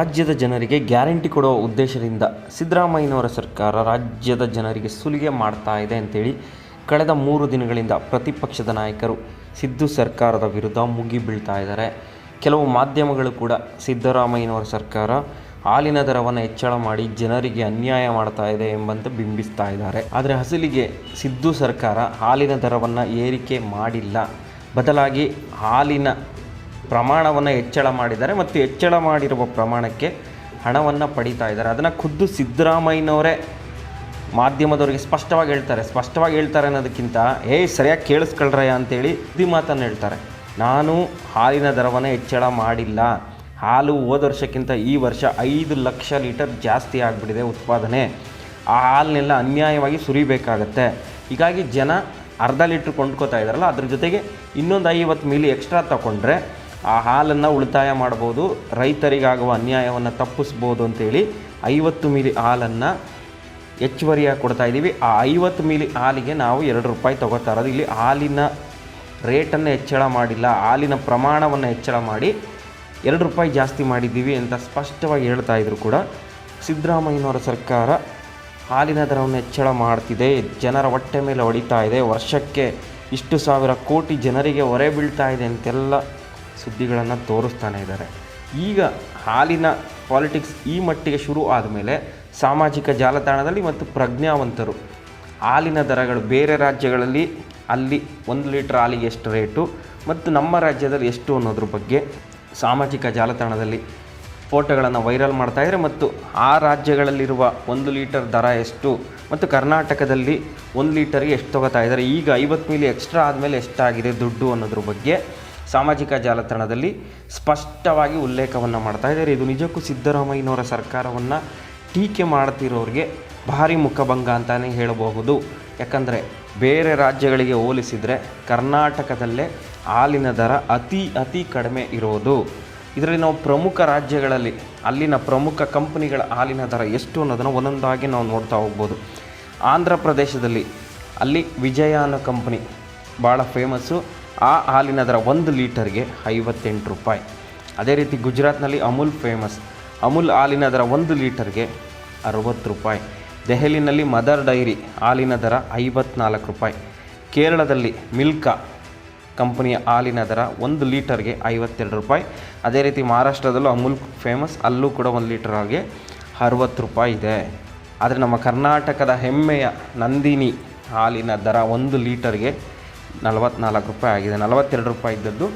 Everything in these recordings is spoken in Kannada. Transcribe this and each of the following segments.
ರಾಜ್ಯದ ಜನರಿಗೆ ಗ್ಯಾರಂಟಿ ಕೊಡುವ ಉದ್ದೇಶದಿಂದ ಸಿದ್ದರಾಮಯ್ಯನವರ ಸರ್ಕಾರ ರಾಜ್ಯದ ಜನರಿಗೆ ಸುಲಿಗೆ ಮಾಡ್ತಾ ಇದೆ ಅಂತೇಳಿ ಕಳೆದ ಮೂರು ದಿನಗಳಿಂದ ಪ್ರತಿಪಕ್ಷದ ನಾಯಕರು ಸಿದ್ದು ಸರ್ಕಾರದ ವಿರುದ್ಧ ಮುಗಿ ಬೀಳ್ತಾ ಇದ್ದಾರೆ. ಕೆಲವು ಮಾಧ್ಯಮಗಳು ಕೂಡ ಸಿದ್ದರಾಮಯ್ಯನವರ ಸರ್ಕಾರ ಹಾಲಿನ ದರವನ್ನು ಹೆಚ್ಚಳ ಮಾಡಿ ಜನರಿಗೆ ಅನ್ಯಾಯ ಮಾಡ್ತಾ ಇದೆ ಎಂಬಂತೆ ಬಿಂಬಿಸ್ತಾ ಇದ್ದಾರೆ. ಆದರೆ ಅಸಲಿಗೆ ಸಿದ್ದು ಸರ್ಕಾರ ಹಾಲಿನ ದರವನ್ನು ಏರಿಕೆ ಮಾಡಿಲ್ಲ. ಬದಲಾಗಿ ಹಾಲಿನ ಪ್ರಮಾಣವನ್ನು ಹೆಚ್ಚಳ ಮಾಡಿದ್ದಾರೆ ಮತ್ತು ಹೆಚ್ಚಳ ಮಾಡಿರುವ ಪ್ರಮಾಣಕ್ಕೆ ಹಣವನ್ನು ಪಡೀತಾ ಇದ್ದಾರೆ. ಅದನ್ನು ಖುದ್ದು ಸಿದ್ದರಾಮಯ್ಯನವರೇ ಮಾಧ್ಯಮದವರಿಗೆ ಸ್ಪಷ್ಟವಾಗಿ ಹೇಳ್ತಾರೆ. ಸ್ಪಷ್ಟವಾಗಿ ಹೇಳ್ತಾರೆ ಅನ್ನೋದಕ್ಕಿಂತ ಏಯ್ ಸರಿಯಾಗಿ ಕೇಳಿಸ್ಕೊಳ್ರಯ್ಯ ಅಂತೇಳಿ ಸುದ್ದಿ ಮಾತನ್ನು ಹೇಳ್ತಾರೆ. ನಾನು ಹಾಲಿನ ದರವನ್ನು ಹೆಚ್ಚಳ ಮಾಡಿಲ್ಲ. ಹಾಲು ಹೋದ ವರ್ಷಕ್ಕಿಂತ ಈ ವರ್ಷ ಐದು ಲಕ್ಷ ಲೀಟರ್ ಜಾಸ್ತಿ ಆಗಿಬಿಟ್ಟಿದೆ ಉತ್ಪಾದನೆ. ಆ ಹಾಲನ್ನೆಲ್ಲ ಅನ್ಯಾಯವಾಗಿ ಸುರಿಬೇಕಾಗತ್ತೆ. ಹೀಗಾಗಿ ಜನ ಅರ್ಧ ಲೀಟ್ರ್ ಕೊಂಡ್ಕೋತಾ ಇದ್ದಾರಲ್ಲ, ಅದ್ರ ಜೊತೆಗೆ ಇನ್ನೊಂದು ಐವತ್ತು ಮಿಲಿ ಎಕ್ಸ್ಟ್ರಾ ತಗೊಂಡ್ರೆ ಆ ಹಾಲನ್ನು ಉಳಿತಾಯ ಮಾಡ್ಬೋದು. ರೈತರಿಗಾಗುವ ಅನ್ಯಾಯವನ್ನು ತಪ್ಪಿಸ್ಬೋದು ಅಂತೇಳಿ ಐವತ್ತು ಮಿಲಿ ಹಾಲನ್ನು ಹೆಚ್ಚುವರಿಯಾಗಿ ಕೊಡ್ತಾ ಇದ್ದೀವಿ. ಆ ಐವತ್ತು ಮಿಲಿ ಹಾಲಿಗೆ ನಾವು ಎರಡು ರೂಪಾಯಿ ತೊಗೋತಾ ಇರೋದು. ಇಲ್ಲಿ ಹಾಲಿನ ರೇಟನ್ನು ಹೆಚ್ಚಳ ಮಾಡಿಲ್ಲ. ಹಾಲಿನ ಪ್ರಮಾಣವನ್ನು ಹೆಚ್ಚಳ ಮಾಡಿ ಎರಡು ರೂಪಾಯಿ ಜಾಸ್ತಿ ಮಾಡಿದ್ದೀವಿ ಅಂತ ಸ್ಪಷ್ಟವಾಗಿ ಹೇಳ್ತಾ ಇದ್ರು ಕೂಡ ಸಿದ್ದರಾಮಯ್ಯನವರ ಸರ್ಕಾರ. ಹಾಲಿನ ದರವನ್ನು ಹೆಚ್ಚಳ ಮಾಡ್ತಿದೆ. ಜನರ ಹೊಟ್ಟೆ ಮೇಲೆ ಹೊಡಿತಾ ಇದೆ. ವರ್ಷಕ್ಕೆ ಇಷ್ಟು ಸಾವಿರ ಕೋಟಿ ಜನರಿಗೆ ಹೊರೆ ಬೀಳ್ತಾ ಇದೆ ಅಂತೆಲ್ಲ ಸುದ್ದಿಗಳನ್ನು ತೋರಿಸ್ತಾನೆ ಇದ್ದಾರೆ. ಈಗ ಹಾಲಿನ ಪಾಲಿಟಿಕ್ಸ್ ಈ ಮಟ್ಟಿಗೆ ಶುರು ಆದಮೇಲೆ ಸಾಮಾಜಿಕ ಜಾಲತಾಣದಲ್ಲಿ ಮತ್ತು ಪ್ರಜ್ಞಾವಂತರು. ಹಾಲಿನ ದರಗಳು ಬೇರೆ ರಾಜ್ಯಗಳಲ್ಲಿ ಅಲ್ಲಿ ಒಂದು ಲೀಟ್ರ್ ಹಾಲಿಗೆ ಎಷ್ಟು ರೇಟು ಮತ್ತು ನಮ್ಮ ರಾಜ್ಯದಲ್ಲಿ ಎಷ್ಟು ಅನ್ನೋದ್ರ ಬಗ್ಗೆ ಸಾಮಾಜಿಕ ಜಾಲತಾಣದಲ್ಲಿ ಫೋಟೋಗಳನ್ನು ವೈರಲ್ ಮಾಡ್ತಾಯಿದ್ರೆ ಮತ್ತು ಆ ರಾಜ್ಯಗಳಲ್ಲಿರುವ ಒಂದು ಲೀಟರ್ ದರ ಎಷ್ಟು ಮತ್ತು ಕರ್ನಾಟಕದಲ್ಲಿ ಒಂದು ಲೀಟರ್ಗೆ ಎಷ್ಟು ತೊಗೋತಾ ಇದ್ದಾರೆ. ಈಗ ಐವತ್ತು ಮಿಲಿ ಎಕ್ಸ್ಟ್ರಾ ಆದಮೇಲೆ ಎಷ್ಟಾಗಿದೆ ದುಡ್ಡು ಅನ್ನೋದ್ರ ಬಗ್ಗೆ ಸಾಮಾಜಿಕ ಜಾಲತಾಣದಲ್ಲಿ ಸ್ಪಷ್ಟವಾಗಿ ಉಲ್ಲೇಖವನ್ನು ಮಾಡ್ತಾ ಇದ್ದಾರೆ. ಇದು ನಿಜಕ್ಕೂ ಸಿದ್ದರಾಮಯ್ಯನವರ ಸರ್ಕಾರವನ್ನು ಟೀಕೆ ಮಾಡ್ತಿರೋರಿಗೆ ಭಾರಿ ಮುಖಭಂಗ ಅಂತಲೇ ಹೇಳಬಹುದು. ಯಾಕಂದರೆ ಬೇರೆ ರಾಜ್ಯಗಳಿಗೆ ಹೋಲಿಸಿದರೆ ಕರ್ನಾಟಕದಲ್ಲೇ ಹಾಲಿನ ದರ ಅತಿ ಅತಿ ಕಡಿಮೆ ಇರೋದು. ಇದರಲ್ಲಿ ನಾವು ಪ್ರಮುಖ ರಾಜ್ಯಗಳಲ್ಲಿ ಅಲ್ಲಿನ ಪ್ರಮುಖ ಕಂಪನಿಗಳ ಹಾಲಿನ ದರ ಎಷ್ಟು ಅನ್ನೋದನ್ನು ಒಂದೊಂದಾಗಿ ನಾವು ನೋಡ್ತಾ ಹೋಗ್ಬೋದು. ಆಂಧ್ರ ಪ್ರದೇಶದಲ್ಲಿ ಅಲ್ಲಿ ವಿಜಯ ಕಂಪನಿ ಭಾಳ ಫೇಮಸ್ಸು ಆ ಹಾಲಿನ ದರ ಒಂದು ಲೀಟರ್ಗೆ ಐವತ್ತೆಂಟು ರೂಪಾಯಿ. ಅದೇ ರೀತಿ ಗುಜರಾತ್ನಲ್ಲಿ ಅಮೂಲ್ ಫೇಮಸ್. ಅಮೂಲ್ ಹಾಲಿನ ದರ ಒಂದು ಲೀಟರ್ಗೆ ಅರವತ್ತು ರೂಪಾಯಿ. ದೆಹಲಿನಲ್ಲಿ ಮದರ್ ಡೈರಿ ಹಾಲಿನ ದರ ಐವತ್ನಾಲ್ಕು ರೂಪಾಯಿ. ಕೇರಳದಲ್ಲಿ ಮಿಲ್ಕಾ ಕಂಪನಿಯ ಹಾಲಿನ ದರ ಒಂದು ಲೀಟರ್ಗೆ ಐವತ್ತೆರಡು ರೂಪಾಯಿ. ಅದೇ ರೀತಿ ಮಹಾರಾಷ್ಟ್ರದಲ್ಲೂ ಅಮೂಲ್ ಫೇಮಸ್, ಅಲ್ಲೂ ಕೂಡ ಒಂದು ಲೀಟರ್ ಹಾಗೆ ಅರವತ್ತು ರೂಪಾಯಿ ಇದೆ. ಆದರೆ ನಮ್ಮ ಕರ್ನಾಟಕದ ಹೆಮ್ಮೆಯ ನಂದಿನಿ ಹಾಲಿನ ದರ ಒಂದು ಲೀಟರ್ಗೆ ನಲವತ್ನಾಲ್ಕು ರೂಪಾಯಿ ಆಗಿದೆ. ನಲವತ್ತೆರಡು ರೂಪಾಯಿ ಇದ್ದದ್ದು,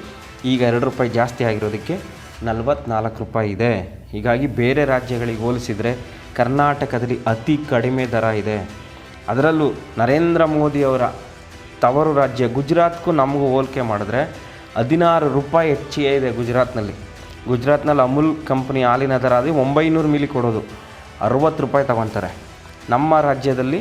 ಈಗ ಎರಡು ರೂಪಾಯಿ ಜಾಸ್ತಿ ಆಗಿರೋದಕ್ಕೆ ನಲವತ್ತ್ನಾಲ್ಕು ರೂಪಾಯಿ ಇದೆ. ಹೀಗಾಗಿ ಬೇರೆ ರಾಜ್ಯಗಳಿಗೆ ಹೋಲಿಸಿದರೆ ಕರ್ನಾಟಕದಲ್ಲಿ ಅತಿ ಕಡಿಮೆ ದರ ಇದೆ. ಅದರಲ್ಲೂ ನರೇಂದ್ರ ಮೋದಿಯವರ ತವರು ರಾಜ್ಯ ಗುಜರಾತ್ಗೂ ನಮಗೂ ಹೋಲಿಕೆ ಮಾಡಿದ್ರೆ ಹದಿನಾರು ರೂಪಾಯಿ ಹೆಚ್ಚಿಗೆ ಇದೆ ಗುಜರಾತ್ನಲ್ಲಿ. ಗುಜರಾತ್ನಲ್ಲಿ ಅಮೂಲ್ ಕಂಪ್ನಿ ಹಾಲಿನ ದರ ಅದು ಒಂಬೈನೂರು ಮಿಲಿ ಕೊಡೋದು. ಅರುವತ್ತು ರೂಪಾಯಿ ತಗೊತಾರೆ ನಮ್ಮ ರಾಜ್ಯದಲ್ಲಿ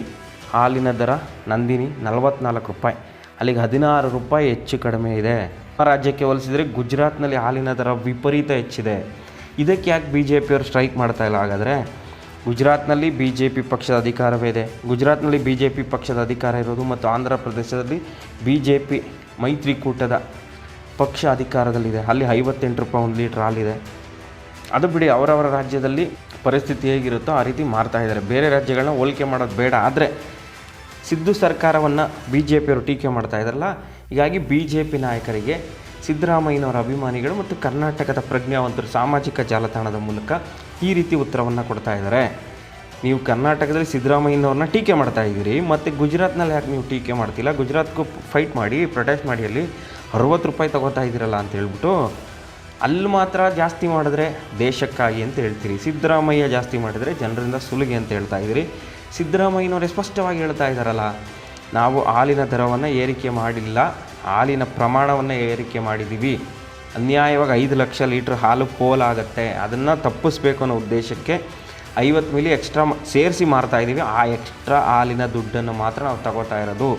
ಹಾಲಿನ ದರ ನಂದಿನಿ ನಲವತ್ತ್ನಾಲ್ಕು ರೂಪಾಯಿ. ಅಲ್ಲಿಗೆ ಹದಿನಾರು ರೂಪಾಯಿ ಹೆಚ್ಚು ಕಡಿಮೆ ಇದೆ. ರಾಜ್ಯಕ್ಕೆ ಹೋಲಿಸಿದರೆ ಗುಜರಾತ್ನಲ್ಲಿ ಹಾಲಿನ ದರ ವಿಪರೀತ ಹೆಚ್ಚಿದೆ. ಇದಕ್ಕೆ ಯಾಕೆ ಬಿ ಜೆ ಪಿಯವರು ಸ್ಟ್ರೈಕ್ ಮಾಡ್ತಾ ಇಲ್ಲ? ಹಾಗಾದರೆ ಗುಜರಾತ್ನಲ್ಲಿ ಬಿ ಜೆ ಪಿ ಪಕ್ಷದ ಅಧಿಕಾರವೇ ಇದೆ. ಗುಜರಾತ್ನಲ್ಲಿ ಬಿ ಜೆ ಪಿ ಪಕ್ಷದ ಅಧಿಕಾರ ಇರೋದು ಮತ್ತು ಆಂಧ್ರ ಪ್ರದೇಶದಲ್ಲಿ ಬಿ ಜೆ ಪಿ ಮೈತ್ರಿಕೂಟದ ಪಕ್ಷ ಅಧಿಕಾರದಲ್ಲಿದೆ. ಅಲ್ಲಿ ಐವತ್ತೆಂಟು ರೂಪಾಯಿ ಒಂದು ಲೀಟ್ರ್ ಹಾಲಿದೆ ಅದು ಬಿಡಿ ಅವರವರ ರಾಜ್ಯದಲ್ಲಿ ಪರಿಸ್ಥಿತಿ ಹೇಗಿರುತ್ತೋ ಆ ರೀತಿ ಮಾಡ್ತಾ ಇದ್ದಾರೆ. ಬೇರೆ ರಾಜ್ಯಗಳನ್ನ ಹೋಲಿಕೆ ಮಾಡೋದು ಬೇಡ. ಆದರೆ ಸಿದ್ದು ಸರ್ಕಾರವನ್ನು ಬಿ ಜೆ ಪಿಯವರು ಟೀಕೆ ಮಾಡ್ತಾ ಇದ್ದಾರಲ್ಲ, ಹೀಗಾಗಿ ಬಿ ಜೆ ಪಿ ನಾಯಕರಿಗೆ ಸಿದ್ದರಾಮಯ್ಯನವರ ಅಭಿಮಾನಿಗಳು ಮತ್ತು ಕರ್ನಾಟಕದ ಪ್ರಜ್ಞಾವಂತರು ಸಾಮಾಜಿಕ ಜಾಲತಾಣದ ಮೂಲಕ ಈ ರೀತಿ ಉತ್ತರವನ್ನು ಕೊಡ್ತಾ ಇದ್ದಾರೆ. ನೀವು ಕರ್ನಾಟಕದಲ್ಲಿ ಸಿದ್ದರಾಮಯ್ಯನವ್ರನ್ನ ಟೀಕೆ ಮಾಡ್ತಾ ಇದ್ದೀರಿ, ಮತ್ತು ಗುಜರಾತ್ನಲ್ಲಿ ಯಾಕೆ ನೀವು ಟೀಕೆ ಮಾಡ್ತಿಲ್ಲ? ಗುಜರಾತ್ಗೂ ಫೈಟ್ ಮಾಡಿ ಪ್ರೊಟೆಸ್ಟ್ ಮಾಡಿ, ಅಲ್ಲಿ ಅರುವತ್ತು ರೂಪಾಯಿ ತೊಗೋತಾ ಇದ್ದೀರಲ್ಲ ಅಂತ ಹೇಳ್ಬಿಟ್ಟು ಅಲ್ಲಿ ಮಾತ್ರ ಜಾಸ್ತಿ ಮಾಡಿದ್ರೆ ದೇಶಕ್ಕಾಗಿ ಅಂತ ಹೇಳ್ತೀರಿ. ಸಿದ್ದರಾಮಯ್ಯ ಜಾಸ್ತಿ ಮಾಡಿದರೆ ಜನರಿಂದ ಸುಲಿಗೆ ಅಂತ ಹೇಳ್ತಾ ಇದ್ದೀರಿ. ಸಿದ್ದರಾಮಯ್ಯನವರೇ ಸ್ಪಷ್ಟವಾಗಿ ಹೇಳ್ತಾ ಇದ್ದಾರಲ್ಲ, ನಾವು ಹಾಲಿನ ದರವನ್ನು ಏರಿಕೆ ಮಾಡಿಲ್ಲ, ಹಾಲಿನ ಪ್ರಮಾಣವನ್ನು ಏರಿಕೆ ಮಾಡಿದ್ದೀವಿ ಅನ್ಯಾಯವಾಗಿ ಐದು ಲಕ್ಷ ಲೀಟ್ರ್ ಹಾಲು ಪೋಲಾಗತ್ತೆ, ಅದನ್ನು ತಪ್ಪಿಸ್ಬೇಕು ಅನ್ನೋ ಉದ್ದೇಶಕ್ಕೆ ಐವತ್ತು ಮಿಲಿ ಎಕ್ಸ್ಟ್ರಾ ಸೇರಿಸಿ ಮಾರ್ತಾ ಇದ್ದೀವಿ ಆ ಎಕ್ಸ್ಟ್ರಾ ಹಾಲಿನ ದುಡ್ಡನ್ನು ಮಾತ್ರ ನಾವು ತಗೋತಾ ಇರೋದು.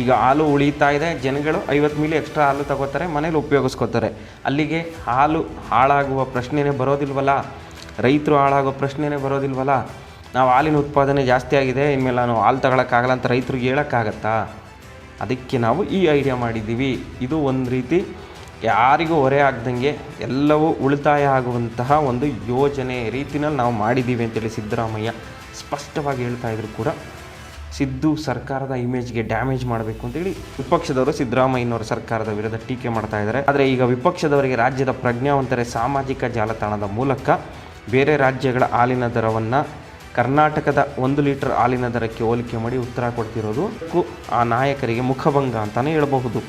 ಈಗ ಹಾಲು ಉಳಿತಾ ಇದೆ, ಜನಗಳು ಐವತ್ತು ಮಿಲಿ ಎಕ್ಸ್ಟ್ರಾ ಹಾಲು ತಗೋತಾರೆ, ಮನೇಲಿ ಉಪಯೋಗಿಸ್ಕೋತಾರೆ. ಅಲ್ಲಿಗೆ ಹಾಲು ಹಾಳಾಗುವ ಪ್ರಶ್ನೆನೇ ಬರೋದಿಲ್ವಲ್ಲ? ರೈತರು ಹಾಳಾಗೋ ಪ್ರಶ್ನೆನೇ ಬರೋದಿಲ್ವಲ್ಲ? ನಾವು ಹಾಲಿನ ಉತ್ಪಾದನೆ ಜಾಸ್ತಿ ಆಗಿದೆ, ಇನ್ಮೇಲೆ ನಾನು ಹಾಲು ತಗೊಳಕ್ಕಾಗಲ್ಲ ಅಂತ ರೈತರಿಗೆ ಹೇಳೋಕ್ಕಾಗತ್ತಾ? ಅದಕ್ಕೆ ನಾವು ಈ ಐಡಿಯಾ ಮಾಡಿದ್ದೀವಿ. ಇದು ಒಂದು ರೀತಿ ಯಾರಿಗೂ ಹೊರೆ ಆಗ್ದಂಗೆ ಎಲ್ಲವೂ ಉಳಿತಾಯ ಆಗುವಂತಹ ಒಂದು ಯೋಜನೆ ರೀತಿನಲ್ಲಿ ನಾವು ಮಾಡಿದ್ದೀವಿ ಅಂತೇಳಿ ಸಿದ್ದರಾಮಯ್ಯ ಸ್ಪಷ್ಟವಾಗಿ ಹೇಳ್ತಾ ಇದ್ರು ಕೂಡ. ಸಿದ್ದು ಸರ್ಕಾರದ ಇಮೇಜ್ಗೆ ಡ್ಯಾಮೇಜ್ ಮಾಡಬೇಕು ಅಂತೇಳಿ ವಿಪಕ್ಷದವರು ಸಿದ್ದರಾಮಯ್ಯನವರ ಸರ್ಕಾರದ ವಿರುದ್ಧ ಟೀಕೆ ಮಾಡ್ತಾ ಇದ್ದಾರೆ. ಆದರೆ ಈಗ ವಿಪಕ್ಷದವರಿಗೆ ರಾಜ್ಯದ ಪ್ರಜ್ಞಾವಂತರೇ ಸಾಮಾಜಿಕ ಜಾಲತಾಣದ ಮೂಲಕ ಬೇರೆ ರಾಜ್ಯಗಳ ಹಾಲಿನ ದರವನ್ನು ಕರ್ನಾಟಕದ ಒಂದು ಲೀಟರ್ ಹಾಲಿನ ದರಕ್ಕೆ ಹೋಲಿಕೆ ಮಾಡಿ ಉತ್ತರ ಕೊಡ್ತಿರೋದು ಆ ನಾಯಕರಿಗೆ ಮುಖಭಂಗ ಅಂತಲೇ ಹೇಳಬಹುದು.